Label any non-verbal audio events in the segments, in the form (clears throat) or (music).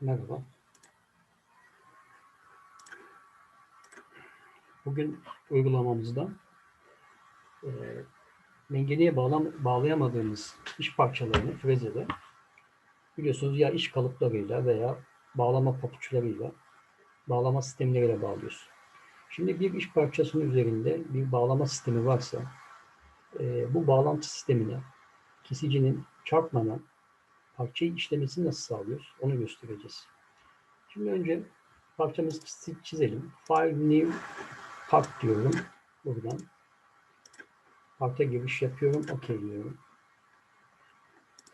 Merhaba. Bugün uygulamamızda e, mengeneye bağlam, bağlayamadığımız iş parçalarını frezede biliyorsunuz ya iş kalıplarıyla veya bağlama papuçlarıyla bağlama sistemleriyle bağlıyoruz. Şimdi bir iş parçasının üzerinde bir bağlama sistemi varsa e, bu bağlantı sistemine kesicinin çarpmadan parçayı işlemesini nasıl sağlıyoruz onu göstereceğiz. Şimdi önce parçamızı çiz- çizelim. File new part diyorum buradan. Parta giriş yapıyorum. OK diyorum.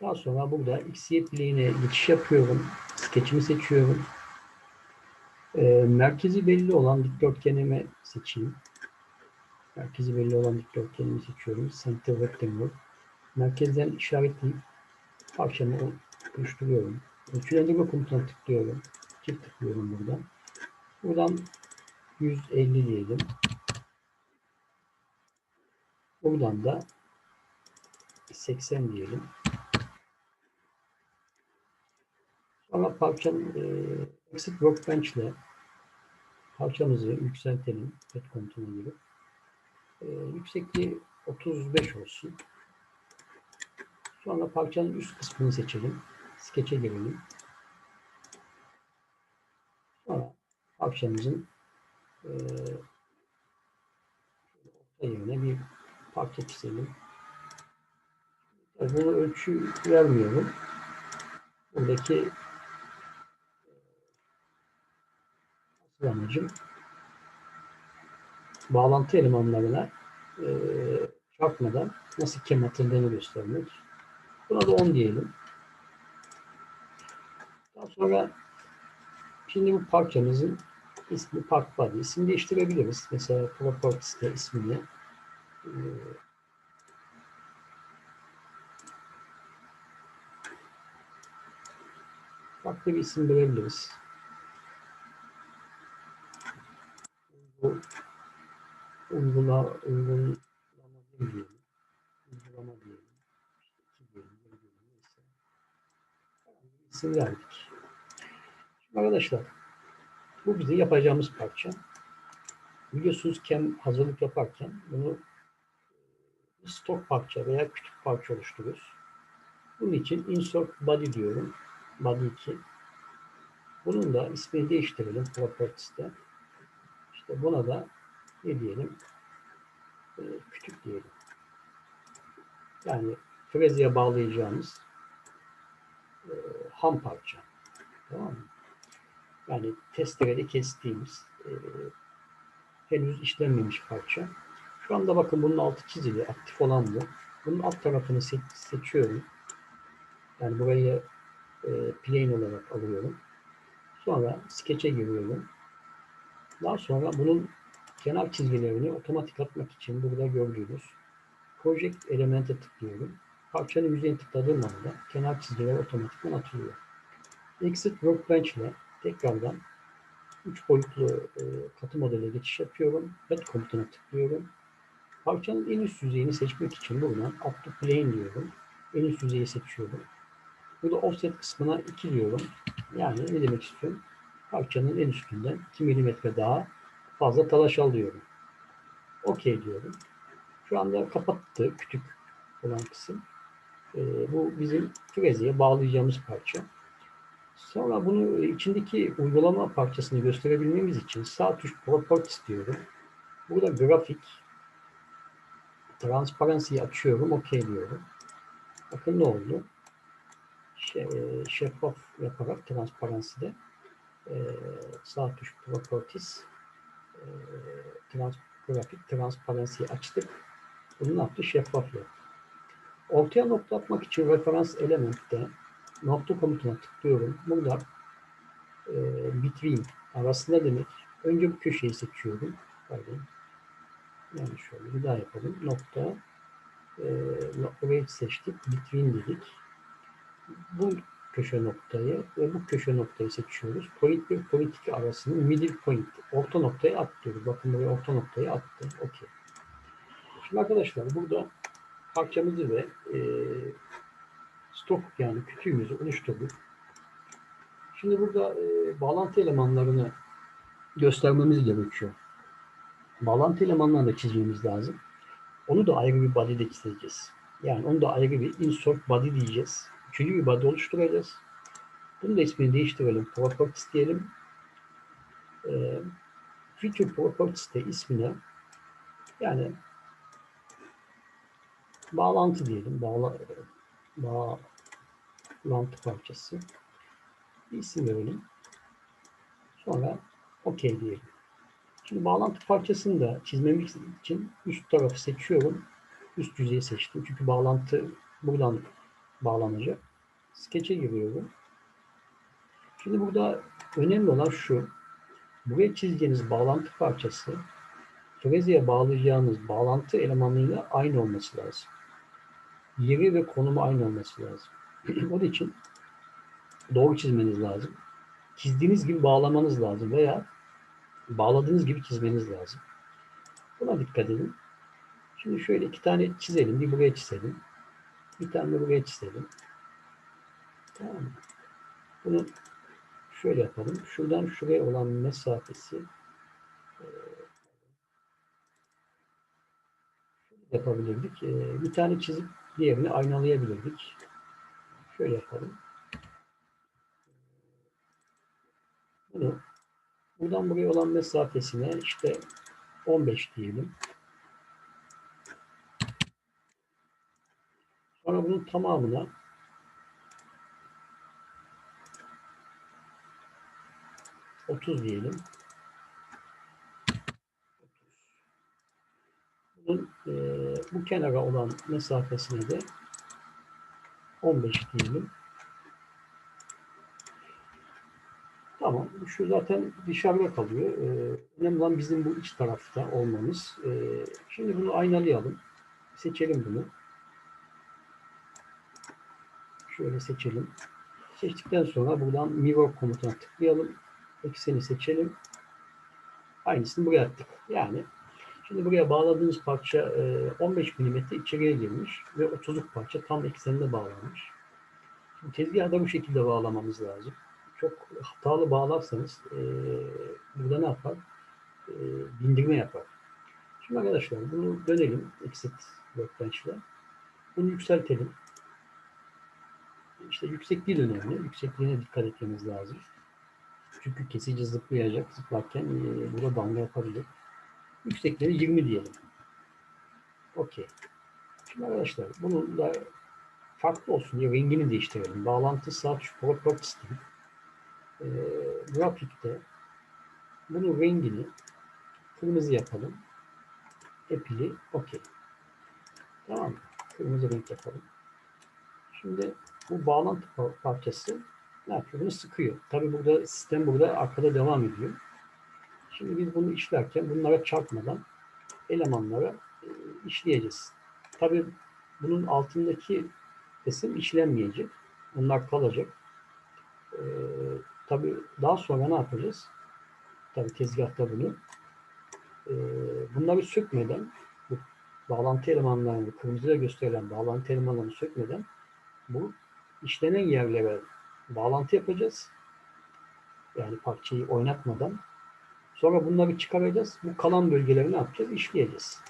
Daha sonra burada XY plane'e geçiş yapıyorum. Sketch'imi seçiyorum. Ee, merkezi belli olan dikdörtgenimi seçeyim. Merkezi belli olan dikdörtgenimi seçiyorum. Center Rectangle. Merkezden işaretleyip parçamı oluşturuyorum. Ölçülendirme komutuna tıklıyorum. Çift tıklıyorum buradan. Buradan 150 diyelim. Buradan da 80 diyelim. Sonra parçanın e, exit workbench ile parçamızı yükseltelim. Pet komutuna girip. E, yüksekliği 35 olsun. Sonra parçanın üst kısmını seçelim. Sketch'e girelim. Sonra parçamızın e, orta yerine bir parça çizelim. Bunu ölçü vermiyorum. Buradaki asıl amacım bağlantı elemanlarına e, çarpmadan nasıl kem atıldığını göstermek. Buna da 10 diyelim. Daha sonra şimdi bu parçamızın ismi part body. İsim değiştirebiliriz. Mesela properties'te ismini e, farklı bir isim verebiliriz. Bu uygula, Uygulama diyelim. İşte iki diyelim, bir diyelim, neyse. Herhangi bir isim. Şimdi arkadaşlar bu bizim yapacağımız parça. Biliyorsunuz kem hazırlık yaparken bunu stok parça veya küçük parça oluşturuyoruz. Bunun için insert body diyorum. Body 2. Bunun da ismini değiştirelim properties'te. İşte buna da ne diyelim? Ee, küçük diyelim. Yani frezeye bağlayacağımız e, ham parça. Tamam mı? Yani testerede kestiğimiz e, henüz işlenmemiş parça. Şu anda bakın bunun altı çizili. Aktif olan bu. Bunun alt tarafını se- seçiyorum. Yani burayı e, plane olarak alıyorum. Sonra sketch'e giriyorum. Daha sonra bunun kenar çizgilerini otomatik atmak için burada gördüğünüz Project elemente tıklıyorum. Parçanın yüzeyine tıkladığım anda kenar çizgiler otomatikman atılıyor. Exit Workbench ile tekrardan 3 boyutlu e, katı modele geçiş yapıyorum. Bed komutuna tıklıyorum. Parçanın en üst yüzeyini seçmek için buradan Up to Plane diyorum. En üst yüzeyi seçiyorum. Burada offset kısmına 2 diyorum. Yani ne demek istiyorum? Parçanın en üstünden 2 mm daha fazla talaş alıyorum. OK diyorum. Şu anda kapattı küçük olan kısım. Ee, bu bizim frezeye bağlayacağımız parça. Sonra bunu içindeki uygulama parçasını gösterebilmemiz için sağ tuş Properties diyorum. Burada grafik Transparency'yi açıyorum. OK diyorum. Bakın ne oldu? Şe- şeffaf yaparak Transparency'de e, sağ tuş Properties e, trans, grafik Transparency'yi açtık. Bunu ne yaptı? Şeffaf yaptı. Ortaya nokta atmak için referans elementte nokta komutuna tıklıyorum. Burada e, between arası ne demek? Önce bu köşeyi seçiyorum. Pardon. Yani şöyle bir daha yapalım. Nokta e, burayı seçtik. Between dedik. Bu köşe noktayı ve bu köşe noktayı seçiyoruz. Point 1 point 2 arasını middle point orta noktaya at. Bakın buraya orta noktayı attı. Okey. Şimdi arkadaşlar burada parçamızı ve e, stok yani kütüğümüzü oluşturduk. Şimdi burada e, bağlantı elemanlarını göstermemiz gerekiyor. Bağlantı elemanlarını da çizmemiz lazım. Onu da ayrı bir body'de çizeceğiz. Yani onu da ayrı bir insert body diyeceğiz. Üçüncü bir body oluşturacağız. Bunun da ismini değiştirelim. Properties diyelim. E, feature properties de ismine yani bağlantı diyelim. Bağla, bağlantı parçası. Bir isim verelim. Sonra OK diyelim. Şimdi bağlantı parçasını da çizmemiz için üst tarafı seçiyorum. Üst yüzeyi seçtim. Çünkü bağlantı buradan bağlanacak. Sketch'e giriyorum. Şimdi burada önemli olan şu. Buraya çizeceğiniz bağlantı parçası Frezi'ye bağlayacağınız bağlantı elemanıyla aynı olması lazım. Yeri ve konumu aynı olması lazım. (clears throat) Onun için doğru çizmeniz lazım. Çizdiğiniz gibi bağlamanız lazım veya bağladığınız gibi çizmeniz lazım. Buna dikkat edin. Şimdi şöyle iki tane çizelim. Bir buraya çizelim. Bir tane de buraya çizelim. Tamam mı? Bunu şöyle yapalım. Şuradan şuraya olan mesafesi e, yapabilirdik. E, bir tane çizip diğerini aynalayabilirdik. Şöyle yapalım. Bunu buradan buraya olan mesafesine işte 15 diyelim. Sonra bunun tamamına otuz diyelim. Bunun e, bu kenara olan mesafesine de 15 diyelim. Tamam. Şu zaten dışarıda kalıyor. Ee, önemli olan bizim bu iç tarafta olmamız. Ee, şimdi bunu aynalayalım. Seçelim bunu. Şöyle seçelim. Seçtikten sonra buradan mirror komutuna tıklayalım. Ekseni seçelim. Aynısını buraya attık. Yani şimdi buraya bağladığınız parça 15 mm içeriye girmiş ve 30'luk parça tam eksenine bağlanmış. Şimdi tezgahı da bu şekilde bağlamamız lazım çok hatalı bağlarsanız e, burada ne yapar? E, bindirme yapar. Şimdi arkadaşlar bunu dönelim exit workbench'le. Bunu yükseltelim. İşte yüksekliği önemli. Yüksekliğine dikkat etmemiz lazım. Çünkü kesici zıplayacak. Zıplarken e, burada damga yapabilir. Yüksekliğini 20 diyelim. Okey. Şimdi arkadaşlar bunun da farklı olsun diye rengini değiştirelim. Bağlantı saat properties diyeyim e, grafikte bunun rengini kırmızı yapalım. Epili okey. Tamam mı? Kırmızı renk yapalım. Şimdi bu bağlantı parçası ne yapıyor? Bunu sıkıyor. Tabi burada sistem burada arkada devam ediyor. Şimdi biz bunu işlerken bunlara çarpmadan elemanlara e, işleyeceğiz. Tabi bunun altındaki kısım işlenmeyecek. Bunlar kalacak. E, Tabi daha sonra ne yapacağız? Tabi tezgahta bunu. E, bunları sökmeden bu bağlantı elemanlarını kırmızıya gösterilen bağlantı elemanlarını sökmeden bu işlenen yerlere bağlantı yapacağız. Yani parçayı oynatmadan. Sonra bunları çıkaracağız. Bu kalan bölgeleri ne yapacağız? İşleyeceğiz.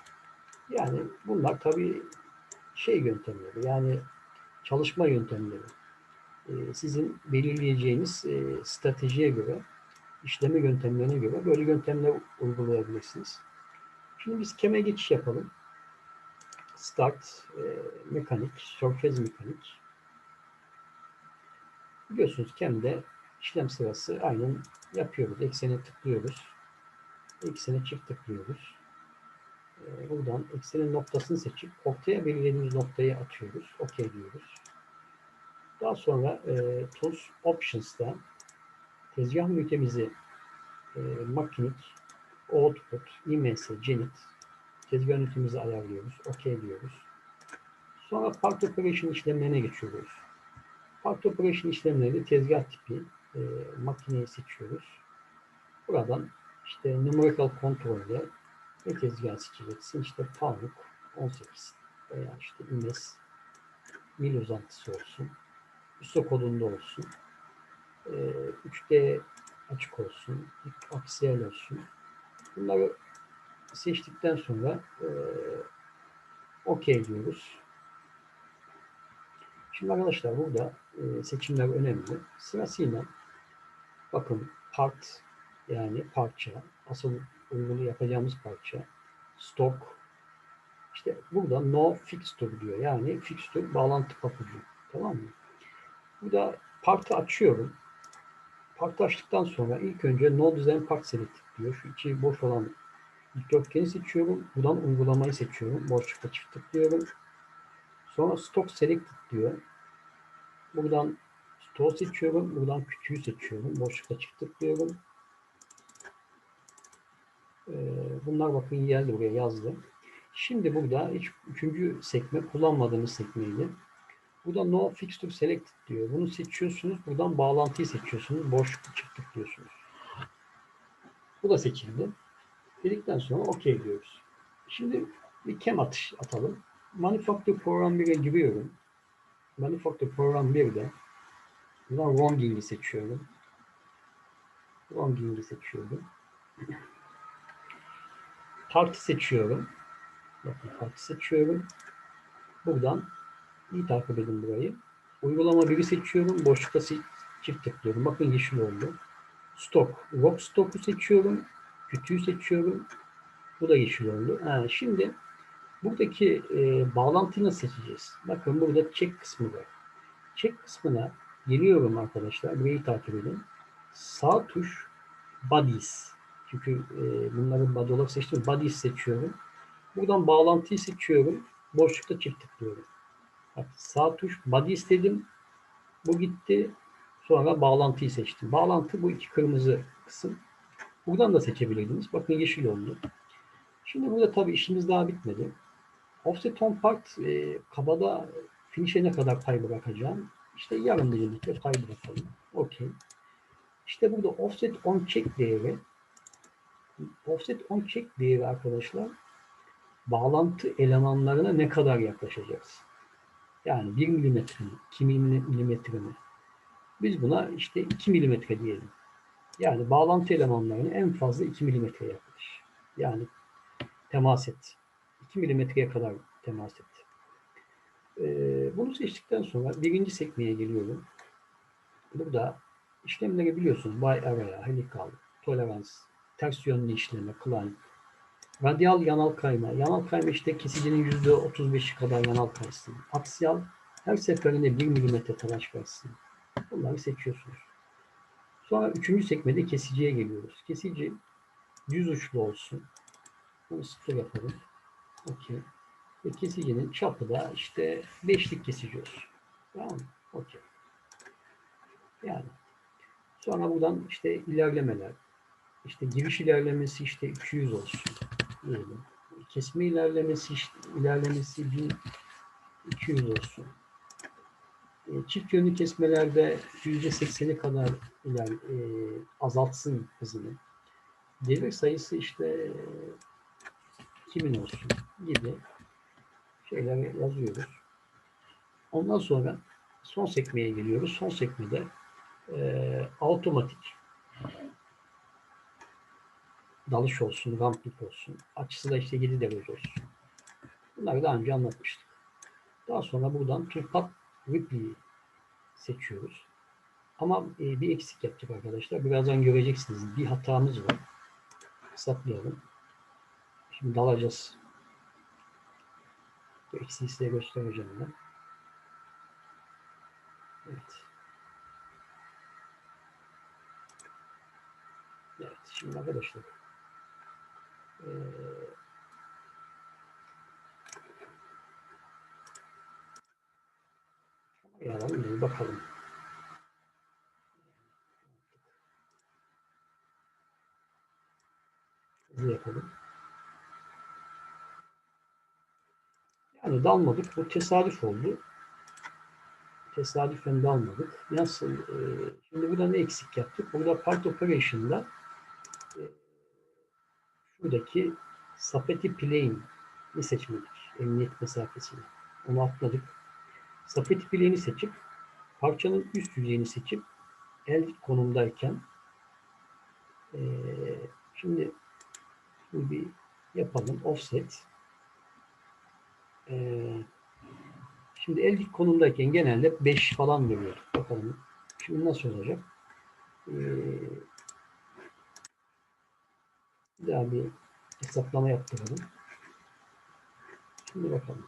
Yani bunlar tabi şey yöntemleri. Yani çalışma yöntemleri. E, sizin belirleyeceğiniz e, stratejiye göre, işleme yöntemlerine göre böyle yöntemler uygulayabilirsiniz. Şimdi biz keme geçiş yapalım. Start, e, mekanik, surface mekanik. Biliyorsunuz kemde işlem sırası aynen yapıyoruz. Eksene tıklıyoruz. Eksene çift tıklıyoruz. Buradan eksenin noktasını seçip ortaya belirlediğimiz noktayı atıyoruz. OK diyoruz. Daha sonra e, Tools Options'ta tezgah ünitemizi e, makinik, output, IMS, Genit tezgah ünitemizi ayarlıyoruz. OK diyoruz. Sonra part operation işlemlerine geçiyoruz. Part operation işlemlerinde tezgah tipi e, makineyi seçiyoruz. Buradan işte numerical kontrolle ne tezgah seçeceksin? İşte Faruk 18 veya işte IMS mil uzantısı olsun. ISO kodunda olsun. E, 3D açık olsun, aksiyel olsun. Bunları seçtikten sonra e, OK diyoruz. Şimdi arkadaşlar burada e, seçimler önemli. Sırasıyla bakın part yani parça, asıl uygulu yapacağımız parça, stock, işte burada no fixture diyor. Yani fixture bağlantı papucu. Tamam mı? Burada partı açıyorum. Partı açtıktan sonra ilk önce no design part select diyor. Şu içi boş olan dikdörtgeni seçiyorum. Buradan uygulamayı seçiyorum. Boşlukta çift tıklıyorum. Sonra stock selected diyor. Buradan store seçiyorum. Buradan küçüğü seçiyorum. Boşlukta çift tıklıyorum. Bunlar bakın geldi buraya yazdı. Şimdi burada hiç üçüncü sekme kullanmadığımız sekmeydi. Burada no fixture selected diyor. Bunu seçiyorsunuz. Buradan bağlantıyı seçiyorsunuz. Boşluk çift tıklıyorsunuz. Bu da seçildi. Dedikten sonra OK diyoruz. Şimdi bir kem atış atalım. Manufacture Program 1'e giriyorum. Manufacture Program 1'de buradan wronging'i seçiyorum. Wronging'i seçiyorum. Parti seçiyorum. Bakın parti seçiyorum. Buradan iyi takip edin burayı. Uygulama 1'i seçiyorum. Boşlukta çift tıklıyorum. Bakın yeşil oldu. Stock. Rock Stock'u seçiyorum. Kütüğü seçiyorum. Bu da yeşil oldu. Ha, şimdi buradaki e, bağlantıyı nasıl seçeceğiz? Bakın burada check kısmı var. Check kısmına geliyorum arkadaşlar. Burayı takip edin. Sağ tuş bodies. Çünkü e, bunları body olarak seçtim. Bodies seçiyorum. Buradan bağlantıyı seçiyorum. Boşlukta çift tıklıyorum. Bak, sağ tuş body istedim. Bu gitti. Sonra bağlantıyı seçtim. Bağlantı bu iki kırmızı kısım. Buradan da seçebilirdiniz. Bakın yeşil oldu. Şimdi burada tabii işimiz daha bitmedi. Offset on part e, kabada finish'e ne kadar pay bırakacağım? İşte yarım milimetre pay bırakalım. Okey. İşte burada offset on check değeri offset on check değeri arkadaşlar bağlantı elemanlarına ne kadar yaklaşacağız? Yani 1 milimetre mi? 2 milimetre mi? Biz buna işte 2 milimetre diyelim. Yani bağlantı elemanlarını en fazla 2 milimetre yaklaş. Yani temas et. 2 milimetreye kadar temas et. Ee, bunu seçtikten sonra birinci sekmeye geliyorum. Burada işlemleri biliyorsunuz. By area, helical, tolerans, ters yönlü işleme, climb, radyal yanal kayma. Yanal kayma işte kesicinin %35'i kadar yanal kaysın. Aksiyal her seferinde 1 milimetre talaş versin. Bunları seçiyorsunuz. Sonra üçüncü sekmede kesiciye geliyoruz. Kesici düz uçlu olsun. Bunu sıfır yapalım. Okey. Ve kesicinin çapı da işte beşlik kesici olsun. Tamam mı? Okey. Yani sonra buradan işte ilerlemeler. İşte giriş ilerlemesi işte 200 olsun diyelim. Kesme ilerlemesi işte ilerlemesi 1200 olsun. E, çift yönlü kesmelerde %80'i kadar iler, e, azaltsın hızını. Devir sayısı işte 2000 olsun gibi şeyler yazıyoruz. Ondan sonra son sekmeye geliyoruz. Son sekmede e, otomatik dalış olsun, ramplik olsun. Açısı da işte 7 derece olsun. Bunları daha önce anlatmıştık. Daha sonra buradan Turpat Ripley'i seçiyoruz. Ama e, bir eksik yaptık arkadaşlar. Birazdan göreceksiniz. Bir hatamız var. Hesaplayalım. Şimdi dalacağız. Bu eksiği size göstereceğim ben. Evet. Evet. Şimdi arkadaşlar ee, Yalan bir bakalım. Hızlı yapalım. Yani dalmadık. Bu tesadüf oldu. Tesadüfen dalmadık. Nasıl? E, şimdi burada ne eksik yaptık? Burada part operation'da e, şuradaki sapeti plane'i seçmedik. Emniyet mesafesini. Onu atladık. Sapeti plane'i seçip parçanın üst yüzeyini seçip el konumdayken e, şimdi, şimdi bir yapalım offset e, şimdi el dik konumdayken genelde 5 falan veriyor. Bakalım şimdi nasıl olacak? E, bir daha bir hesaplama yaptıralım. Şimdi bakalım.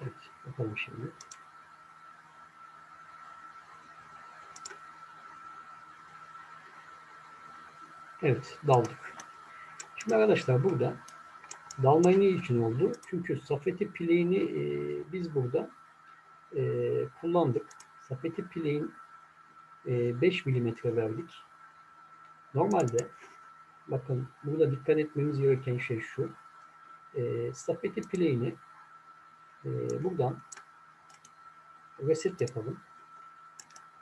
Evet, bakalım şimdi. Evet, daldık. Şimdi arkadaşlar burada dalmayı ne için oldu? Çünkü safeti pileğini e, biz burada e, kullandık. Safeti pileğin e, 5 milimetre verdik. Normalde bakın burada dikkat etmemiz gereken şey şu. E, safeti pileğini e, buradan reset yapalım.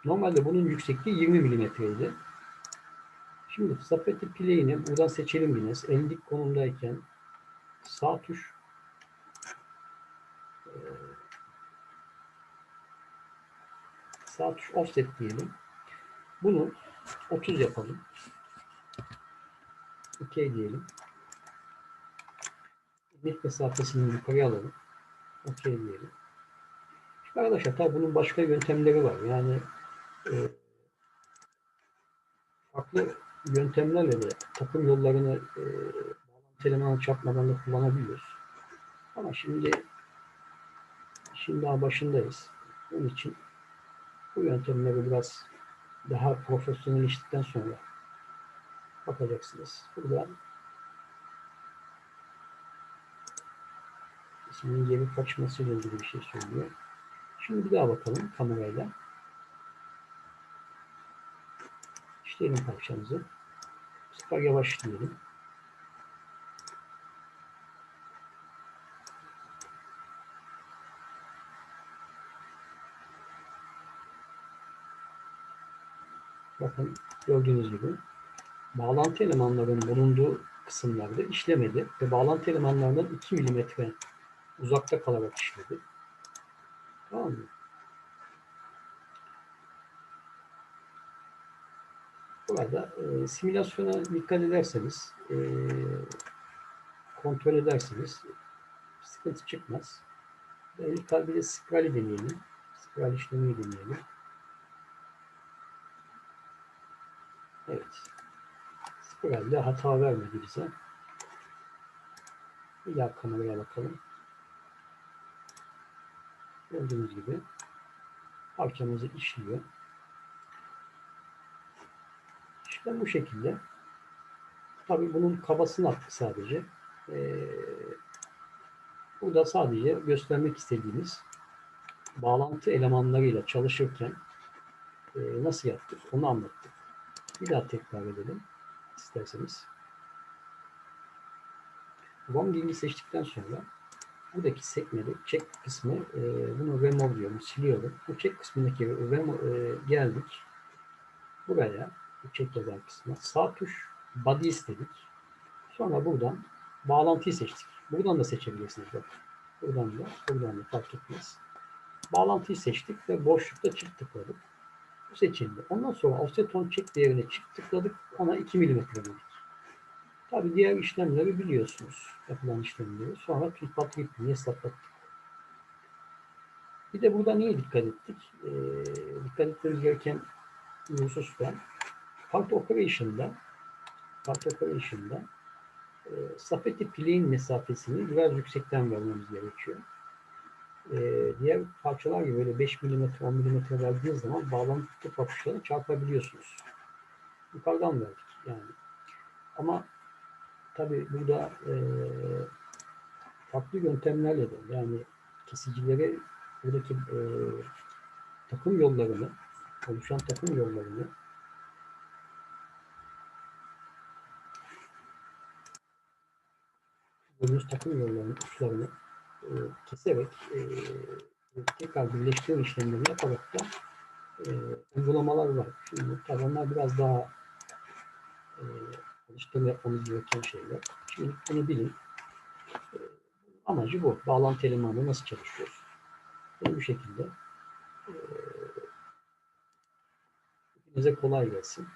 Normalde bunun yüksekliği 20 milimetreydi. Şimdi sapeti play'ini buradan seçelim yine. El dik konumdayken sağ tuş e, sağ tuş offset diyelim. Bunu 30 yapalım. OK diyelim. İlmek mesafesini yukarıya alalım. OK diyelim. Şimdi arkadaşlar tabi bunun başka yöntemleri var. Yani e, yöntemlerle de takım yollarını e, bağlantı elemanı çarpmadan da kullanabiliyoruz. Ama şimdi şimdi daha başındayız. Onun için bu yöntemleri biraz daha profesyonelleştikten sonra bakacaksınız. Burada isminin geri kaçması ile ilgili bir şey söylüyor. Şimdi bir daha bakalım kamerayla. İşleyelim parçamızı. Sefer yavaşlayalım. Bakın gördüğünüz gibi bağlantı elemanlarının bulunduğu kısımlarda işlemedi ve bağlantı elemanlarından 2 milimetre uzakta kalarak işledi. Tamam mı? Burada e, simülasyona dikkat ederseniz, e, kontrol ederseniz sıkıntı çıkmaz. Ben ilk bir de scroll'i deneyelim. Scroll işlemini deneyelim. Evet. Scroll'de hata vermedi bize. Bir daha kameraya bakalım. Gördüğünüz gibi parçamızı işliyor. İşte bu şekilde. Tabii bunun kabasını attık sadece. Ee, burada sadece göstermek istediğimiz bağlantı elemanlarıyla çalışırken e, nasıl yaptık onu anlattık. Bir daha tekrar edelim isterseniz. ROM dilini seçtikten sonra buradaki sekmede check kısmı e, bunu remove diyorum, siliyorum. Bu check kısmındaki remove, e, geldik. Buraya check yazan kısmına sağ tuş body istedik. Sonra buradan bağlantıyı seçtik. Buradan da seçebilirsiniz. Bak. Buradan da, buradan da fark etmez. Bağlantıyı seçtik ve boşlukta çift tıkladık. Bu seçildi. Ondan sonra offset on check değerine çift tıkladık. Ona 2 mm dedik. Tabi diğer işlemleri biliyorsunuz. Yapılan işlemleri. Sonra tulpat ripping'i hesaplattık. Bir de burada niye dikkat ettik? Ee, dikkat etmemiz gereken bir husus var. Part Operation'da Part Operation'da e, Safety Plane mesafesini biraz yüksekten vermemiz gerekiyor. E, diğer parçalar gibi böyle 5 mm, 10 mm verdiğiniz zaman bağlantı kapışlarını çarpabiliyorsunuz. Yukarıdan verdik yani. Ama tabi burada e, farklı yöntemlerle de yani kesicilere buradaki e, takım yollarını oluşan takım yollarını gördüğünüz takım yollarının uçlarını e, keserek e, tekrar birleştirme işlemleri yaparak da e, uygulamalar var. Şimdi tabii biraz daha e, alıştırma yapmamız gereken şeyler. Şimdi bunu bilin. E, amacı bu. Bağlantı elemanı nasıl çalışıyor? Ve bu şekilde e, hepinize kolay gelsin.